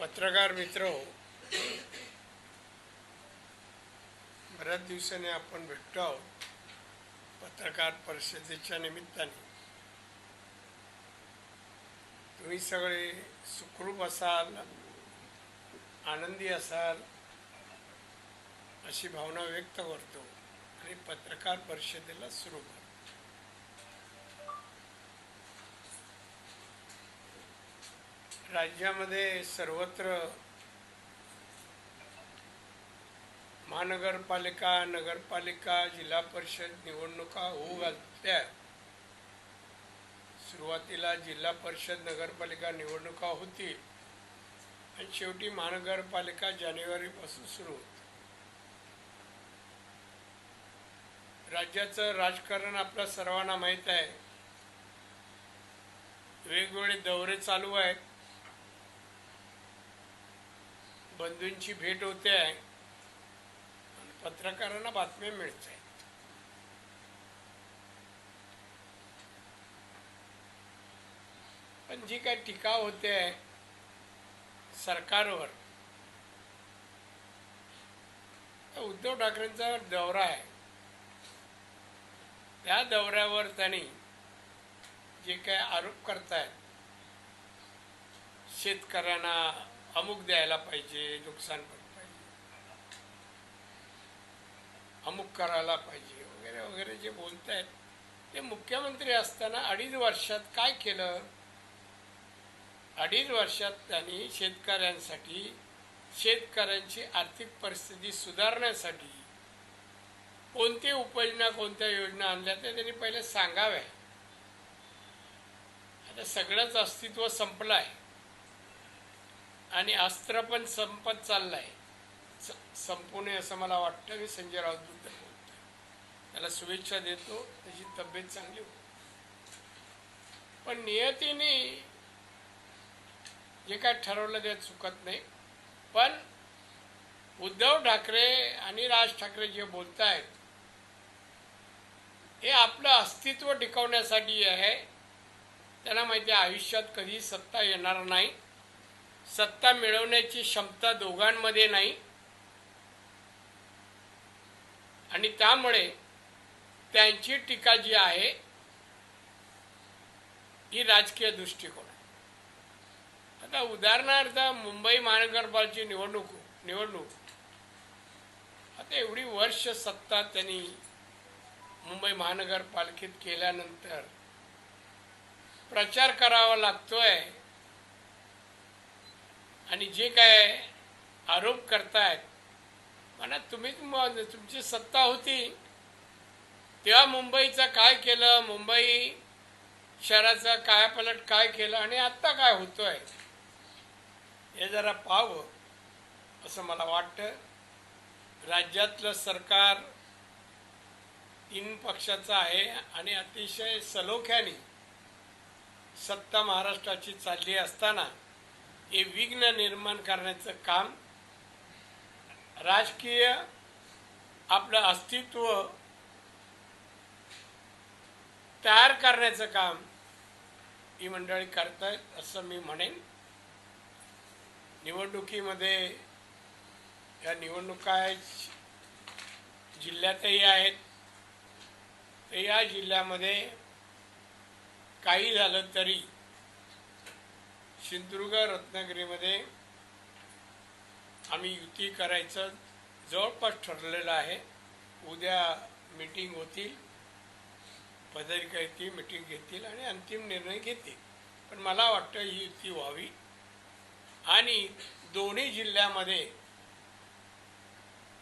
पत्रकार मित्र हो. बऱ्याच दिवसांनी आपण भेटतो आहोत पत्रकार परिषदेच्या निमित्ताने. तुम्ही सगळे सुखरूप असाल आनंदी असाल अशी भावना व्यक्त करतो आणि पत्रकार परिषदेला सुरू करतो. राज्यामध्ये सर्वत्र महानगरपालिका नगरपालिका जिल्हा परिषद निवडणुका होऊ घालत्या. सुरुवातीला जिल्हा परिषद नगरपालिका निवडणुका होतील. आणि शेवटी महानगरपालिका जानेवारीपासून सुरू होत. राज्याचं राजकारण आपल्या सर्वांना माहीत आहे. वेगवेगळे दौरे चालू आहेत. बंधूंची भेट होते आहे. आणि पत्रकारांना बातम्या मिळत आहेत. पण जी काही टीका होते आहे सरकारवर उद्धव ठाकरेंचा दौरा आहे. त्या दौऱ्यावर त्यांनी जे काही आरोप करतायत शेतकऱ्यांना अमुक द्यायला पाहिजे नुकसान भरपाई अमुक करायला पाहिजे वगैरे वगैरे जे बोलत आहेत ते मुख्यमंत्री असताना अडीच वर्षात काय केलं? अडीच वर्षात त्यांनी शेतकऱ्यांसाठी शेतकऱ्यांची आर्थिक परिस्थिती सुधारण्यासाठी कोणती उपाययोजना कोणत्या योजना आणल्या त्या त्यांनी पहिले सांगाव्या. आता सगळंच अस्तित्व संपलं आहे आणि अस्त्र पण संपत चाललंय. संपूर्ण संपू नये असं मला वाटतं मी संजय राऊत बुद्ध बोलतो त्याला शुभेच्छा देतो. त्याची तब्येत चांगली होती पण नियतीने जे काय ठरवलं ते चुकत नाही. पण उद्धव ठाकरे आणि राज ठाकरे जे बोलत आहेत हे आपलं अस्तित्व टिकवण्यासाठी आहे. त्यांना माहिती आहे आयुष्यात कधी सत्ता येणार नाही. सत्ता मिळवण्याची क्षमता दोघांमध्ये नाही. आणि त्यामुळे त्यांची टीका जी आहे ही राजकीय दृष्टिकोन आता उदाहरणार्थ मुंबई महानगरपालिकेची निवडणूक निवडणूक. आता एवढी वर्ष सत्ता त्यांनी मुंबई महानगरपालिकेत केल्यानंतर प्रचार करावा लागतोय. आणि जे काय आरोप करतायत म्हणा तुम्ही तुमची सत्ता होती. तेव्हा मुंबईचं काय केलं मुंबई शहराचा कायापलट काय केलं आणि आत्ता काय होतोय हे जरा पाहावं असं मला वाटतं. राज्यातलं सरकार तीन पक्षाचं आहे आणि अतिशय सलोख्याने सत्ता महाराष्ट्राची चालली असताना हे विघ्न निर्माण करण्याचं काम राजकीय आपलं अस्तित्व तयार करण्याचं काम ही मंडळी करतायत असं मी म्हणेन. निवडणुकीमध्ये या निवडणुका जिल्ह्यातही आहेत. तर या जिल्ह्यामध्ये काही झालं तरी सिंधुदुर्ग रत्नागिरीमध्ये आम्ही युती करायचं जवळपास ठरलेलं आहे. उद्या मीटिंग होतील. पदाधिकारी ती मीटिंग घेतील आणि अंतिम निर्णय घेतील. पण मला वाटतं ही युती व्हावी. आणि दोन्ही जिल्ह्यामध्ये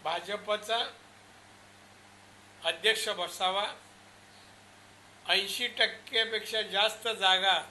भाजपचा अध्यक्ष बसावा. ऐंशी टक्केपेक्षा जास्त जागा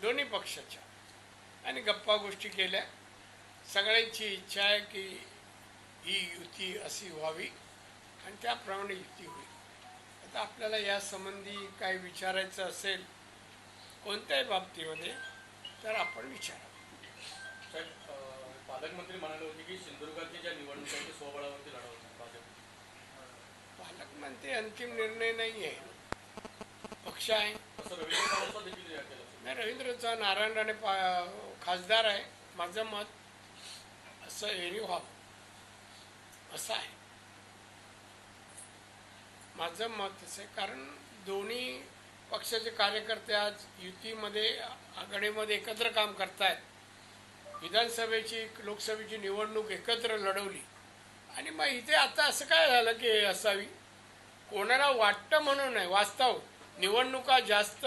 दोन्ही पक्षाच्या. आणि गप्पा गोष्टी केल्या. सगळ्यांची इच्छा आहे की ही युती अशी व्हावी आणि त्याप्रमाणे युती होईल. आता आपल्याला या संबंधी काही विचारायचं असेल कोणत्याही बाबतीमध्ये तर आपण विचारा. पालकमंत्री म्हणाले होते की सिंधुदुर्गाच्या ज्या निवडणुका स्वबळावरती लढवतात भाजप. पालकमंत्री अंतिम निर्णय नाही आहे पक्ष आहे. असं रवींद्र देखील नाही रवींद्रचा नारायण राणे पा खासदार आहे माझं मत असं एनी व्हावं असं आहे. माझं मत असं आहे कारण दोन्ही पक्षाचे कार्यकर्ते आज युतीमध्ये आघाडीमध्ये एकत्र काम करतायत. विधानसभेची लोकसभेची निवडणूक एकत्र लढवली. आणि मग इथे आता असं काय झालं की हे असावी? कोणाला वाटतं म्हणून नाही वास्तव. निवडणुका जास्त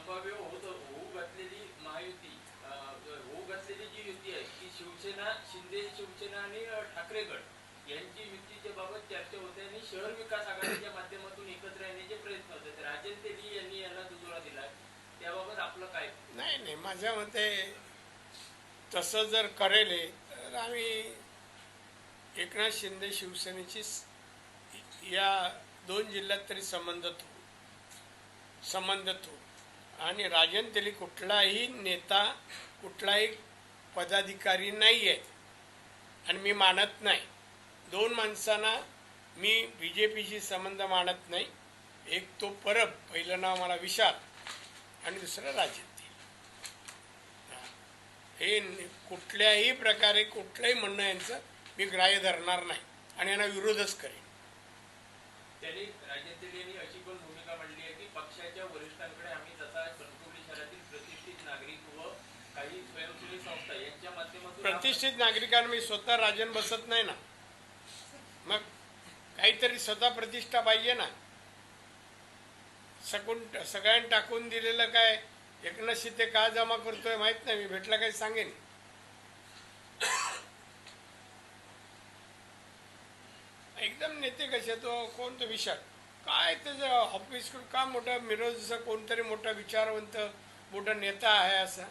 संभाव्य होत होऊ घातलेली महायुती हो होऊ घातलेली जी युती आहे ती शिवसेना शिंदे शिवसेना आणि ठाकरे गट यांची युतीच्या बाबत चर्चा होते आणि शहर विकास आघाडीच्या माध्यमातून एकत्र येण्याचे प्रयत्न होते. राजन तेली यांनी यांना दुजोरा दिला. त्याबाबत आपलं काय? नाही नाही माझ्या मते तसं जर करेल तर आम्ही एकनाथ शिंदे शिवसेनेची या दोन जिल्ह्यात तरी संबंधित संबंध संबंधित आणि राजन तेली कुठलाही नेता कुठलाही पदाधिकारी नाही आहेत आणि मी मानत नाही. दोन माणसांना मी बी जे पीशी संबंध मानत नाही. एक तो परब पहिलं नाव मला विशाल आणि दुसरं राजनीती हे कुठल्याही प्रकारे कुठलंही म्हणणं यांचं मी ग्राह्य धरणार नाही. आणि यांना विरोधच करेन. त्यांनी राजन तेली यांनी अशी पण भूमिका मांडली आहे की पक्षाच्या वरिष्ठांकडे आम्ही जसा कणकवली शहरातील प्रतिष्ठित नागरिक व काही स्वयंसेवी संस्था यांच्या माध्यमातून प्रतिष्ठित नागरिकांना मी स्वतः राजन बसत नाही ना. मग काहीतरी स्वतः प्रतिष्ठा पाहिजे ना. सकून सगळ्यांनी टाकून दिलेलं काय? एकनाथ शिंदे का जमा करतोय माहीत नाही. मी भेटला काही सांगेन. एकदम नेते कसे तो कोण तो विशाल काय त्याचं ऑफिस का मोठा मिरज जसं कोणतरी मोठा विचारवंत मोठा नेता आहे असा?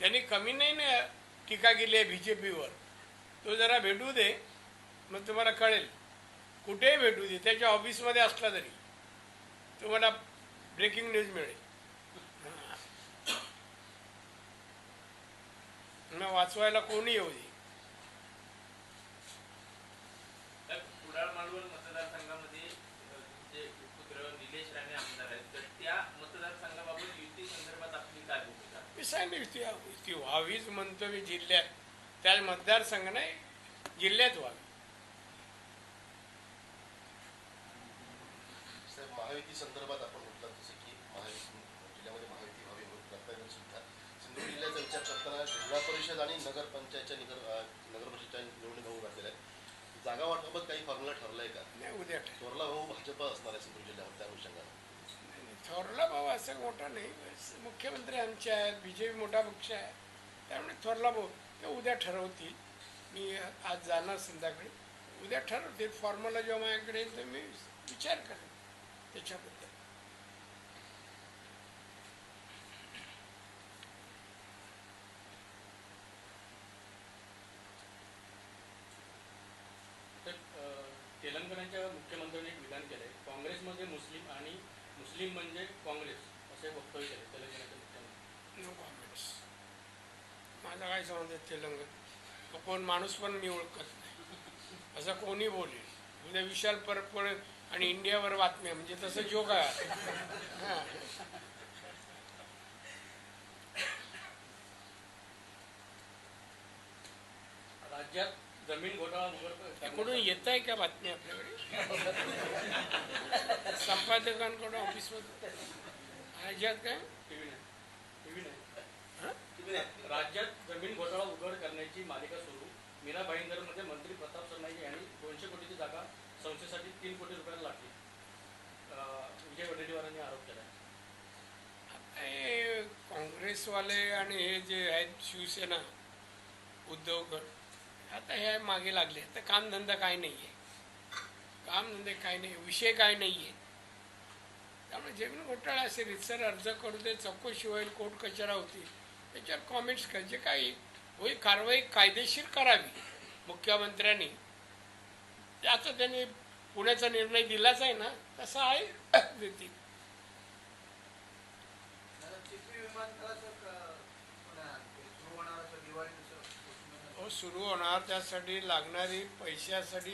त्यांनी कमी नाही ना टीका केली आहे बी जे पीवर तो जरा भेटू दे मग तुम्हाला कळेल. कुठेही भेटू दे त्याच्या ऑफिसमध्ये असला तरी. तुम्हाला ब्रेकिंग न्यूज मिळेल. वाचवायला कोणी येऊ दे? मतदारसंघामध्ये तुमचे पुत्र निलेश राणे आमदार आहेत तर त्या मतदारसंघाबाबत युती संदर्भात आपली काय भूमिका? मी सांगितली ती ती व्हावीच म्हणतो मी जिल्ह्यात. त्या मतदारसंघ नाही जिल्ह्यात व्हावी. महायुती संदर्भात आपण म्हटलं जसं की महायुती जिल्ह्यामध्ये महायुती व्हावी म्हणून करता सुद्धा. सिंधुदुर्ग जिल्ह्याचा विचार करताना जिल्हा परिषद आणि नगरपंचायतच्या निगर अं, नगरपरिषदच्या निवडणूक होऊ घातलेल्या आहेत जागा वाटपात काही फॉर्म्युला ठरलाय का नाही उद्या ठर थोरला भाऊ भाजप असणार आहे सिंधुदुर्ग त्या अनुषंगाने. थोरला भाऊ असं मोठा नाही. मुख्यमंत्री आमचे आहेत बी जे पी मोठा पक्ष आहे. त्यामुळे थोरला भाऊ ते उद्या ठरवतील. मी आज जाणार संध्याकाळी. उद्या ठरवतील. फॉर्म्युला जेव्हा माझ्याकडे येईल तर मी विचार करेन. त्याच्याबद्दल तेलंगणाच्या मुख्यमंत्र्यांनी एक विधान केलंय. काँग्रेसमध्ये मुस्लिम आणि मुस्लिम म्हणजे काँग्रेस असे वक्तव्य केले तेलंगणाचे मुख्यमंत्री. नो कॉमेंट्स माझा काय संबंध आहे तेलंगण? तो कोण माणूस पण मी ओळखत नाही. असं कोणी बोलेल? उद्या विशाल परत पण आणि इंडियावर बातम्या म्हणजे तसं आहे. हां. राज्यात जमीन घोटाळा कुठून येत आहे का बातमी आपल्याकडे? संपादकांकडून ऑफिसमध्ये? राज्यात काय? हं? राज्यात जमीन घोटाळा उघड करण्याची मालिका सुरू. मीरा भाईंदरमध्ये मंत्री प्रताप सरनाईक यांनी दोनशे कोटीची जागा संस्थेसाठी तीन कोटी रुपयाला लागली विजय वडेट्टीवारांनी आरोप केला. काँग्रेसवाले आणि हे जे आहेत शिवसेना उद्धव गट आता हे मागे लागले. तर कामधंदा काय नाही आहे कामधंदे काय नाही विषय काय नाही आहे त्यामुळे जमीन घोटाळा असेल रितसर अर्ज करू दे चौकशी होईल कोर्ट कचरा होतील. त्याच्यावर कॉमेंट्स कर. जे काही होईल कारवाई कायदेशीर करावी. मुख्यमंत्र्यांनी. त्याचा त्यांनी पुण्याचा निर्णय दिलाच आहे ना तसा आहे. देतील चिपी विमानतळाचं क- पुन्हा ते सुरू होणार असं दिवाळीनंतर हो सुरू होणार त्यासाठी लागणारी पैशासाठी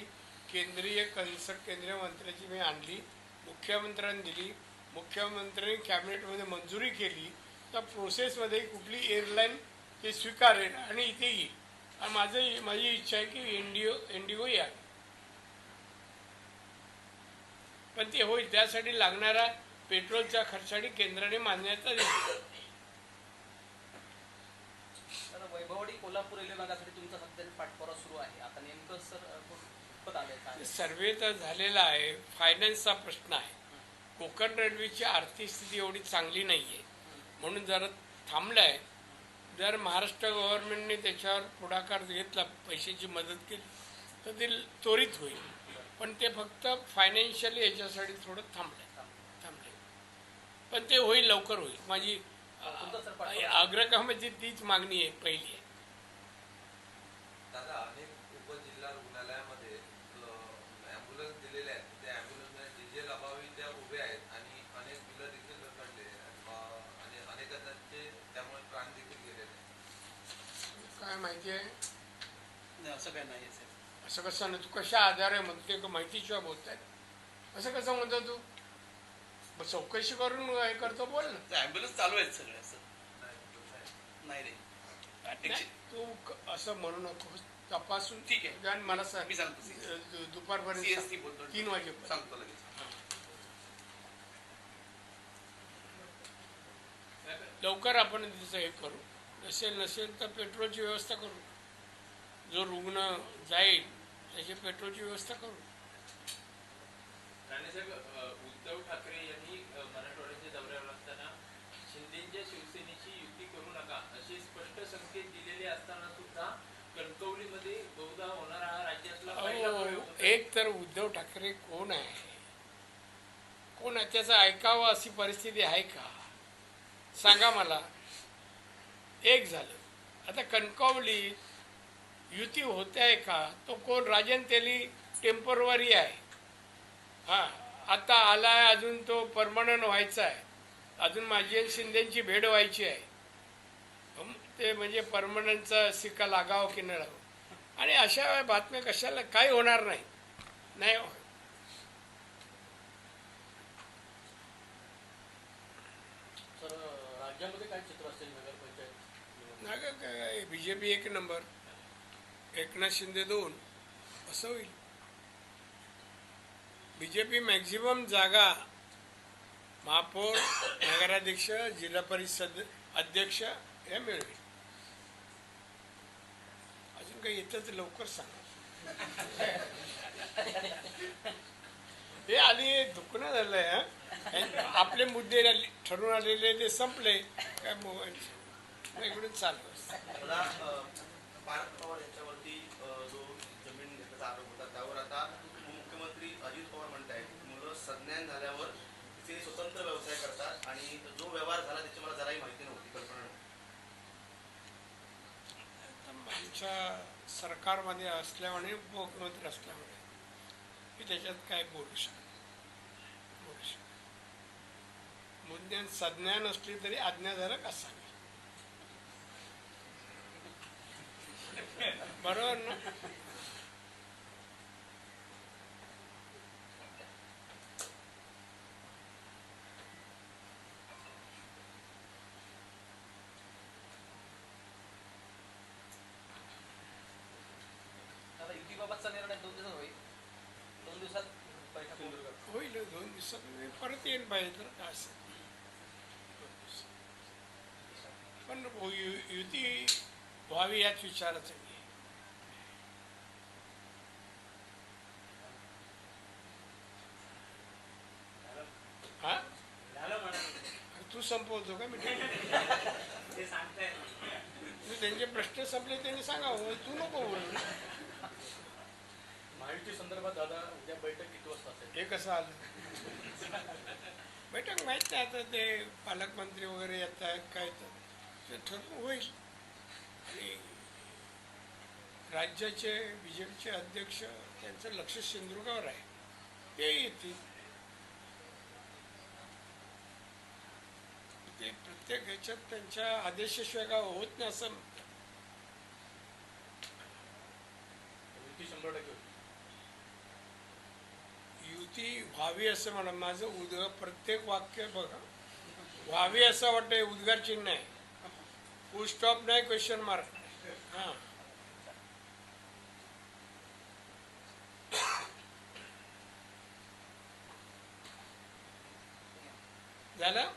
केंद्रीय कन्सल्ट केंद्रीय मंत्र्याची मी आणली मुख्यमंत्र्यांनी दिली. मुख्यमंत्र्यांनी कॅबिनेटमध्ये मंजुरी केली. तर प्रोसेसमध्ये कुठली एअरलाईन ते स्वीकारेल आणि इथे येईल. आणि माझं माझी इच्छा आहे की इंडिओ इंडिगो या. पण ते होईल. त्यासाठी लागणारा पेट्रोलच्या खर्चासाठी केंद्राने मान्यता दिली. वैभवडी कोल्हापूर रेल्वे भागासाठी पाठपुरावा सुरू आहे. आता नेमकं सर सर्वे तर झालेला आहे. फायनान्सचा प्रश्न आहे. कोकण रेल्वेची आर्थिक स्थिती एवढी चांगली नाही आहे म्हणून जरा थांबलं आहे जर महाराष्ट्र गव्हर्नमेंटने त्याच्यावर पुढाकार घेतला पैशाची मदत केली तर ते त्वरित होईल. पण ते फक्त फायनान्शियली याच्यासाठी थोडं थांबलं थांबले पण ते होईल लवकर होईल. माझी तुमचा सर अ, पाठपुरावा? आग्रहामध्ये तीच मागणी आहे पहिली आहे दादा अनेक उपजिल्हा रुग्णालयामध्ये ॲम्ब्युलन्स दिलेले आहेत त्या ॲम्ब्युलन्समध्ये डिझेल अभावी त्या उभ्या आहेत आणि अनेक बिलं देखील रखडले अ, आणि अनेकांचे त्यामुळे प्राण देखील गेलेले आहेत. काय माहिती आहे नाही, असं काय नाही सर असं कसं ना तू कशा आधारे म्हणते का माहितीशिवाय बोलताय असं कसं म्हणतो तू? चौकशी करून हे करतो बोल ना. ॲम्ब्युलन्स चालू आहेत सगळे असं. नाही, आहे. रे तू असं म्हणू नको तपासून. ठीक आहे. आणि मला सांग. मी सांगतो दुपारपर्यंत. तीन वाजेपर्यंत. सांगतो लगेच. लवकर आपण तिचं हे करू. नसेल नसेल तर पेट्रोलची व्यवस्था करू. जो रुग्ण जाईल त्याची पेट्रोलची व्यवस्था करू. उद्धव ठाकरे यांनी मराठवाड्याच्या दौऱ्यावर असताना शिंदेच्या शिवसेनेची युती करू नका असे स्पष्ट संकेत दिलेले असताना सुद्धा कणकवलीमध्ये बहुधा होणारा हा राज्यातला. एक तर उद्धव ठाकरे कोण आहे? कोण आहे? त्याचं ऐकावं अशी परिस्थिती आहे का? सांगा मला. एक झालं. आता कणकवली युती होते आहे का? तो कोण? राजन तेली टेम्पोरवरी आहे. हा आता आला आहे अजून तो परमनंट व्हायचा आहे. अजून माझी आणि शिंदेची भेट व्हायची आहे. ते म्हणजे परमनंटचा सिक्का लागावं की न लागावं आणि अशा बातम्या कशाला काही होणार नाही. नाही हो. सर राज्यामध्ये काय चित्र असेल ना गं काय बी जे पी एक नंबर एकनाथ शिंदे दोन असं होईल. बी जे पी मॅक्झिमम जागा महापौर नगराध्यक्ष जिल्हा परिषद अध्यक्ष हे मिळवेल अजून काही येतं तर लवकर सांगा. हे आधी दुखणं झालंय आपले मुद्दे ठरवून ठरून आलेले ते संपले. काय मोबाईल इकडून चालू असतं. दादा, अ, पार्थ पवार यांच्यावरती जो जमीन घेतल्याचा आरोप होता त्यावर आता उपमुख्यमंत्री अजित पवार म्हणत आहेत मुलं संज्ञान झाल्यावर ते स्वतंत्र व्यवसाय करतात आणि जो व्यवहार झाला त्याची मला जराही माहिती नव्हती कल्पना नव्हती. आमच्या सरकारमध्ये असल्यामुळे उपमुख्यमंत्री असल्यामुळे मी त्याच्यात काय बोलू शकतो बोलू शकतो मुद्द्यात संज्ञा नसली तरी आज्ञाधारक असावी. बरोबर ना आता युतीबाबतचा निर्णय दोन दिवसात होईल दोन दिवसात बैठक होईल. होईल दोन दिवसात मी परत येईन पाहिजे तर काय असेल. पण हो- यु- युती व्हावी याच विचाराचं आहे. मी. हा तू संपवतो का मी त्यांचे प्रश्न संपले त्यांनी सांगावं तू नको बोल महायुती संदर्भात दादा उद्या बैठक किती वाजता असेल? हे कसं आलं? बैठक माहीत नाही आता ते पालकमंत्री वगैरे येत आहेत काय तर. ते ठरवून होईल. आणि राज्याचे बी जे पीचे अध्यक्ष त्यांचं लक्ष सिंधुदुर्गावर आहे. ते येतील. ते प्रत्येक ह्याच्यात त्यांच्या आदेशाशिवाय काय होत नाही असं म्हणतात. युती व्हावी असं म्हणा. माझं उद्ग प्रत्येक वाक्य बघा. व्हावी असं वाटतंय उद्गार चिन्ह आहे. फुल स्टॉप नाही क्वेश्चन मार्क हां झालं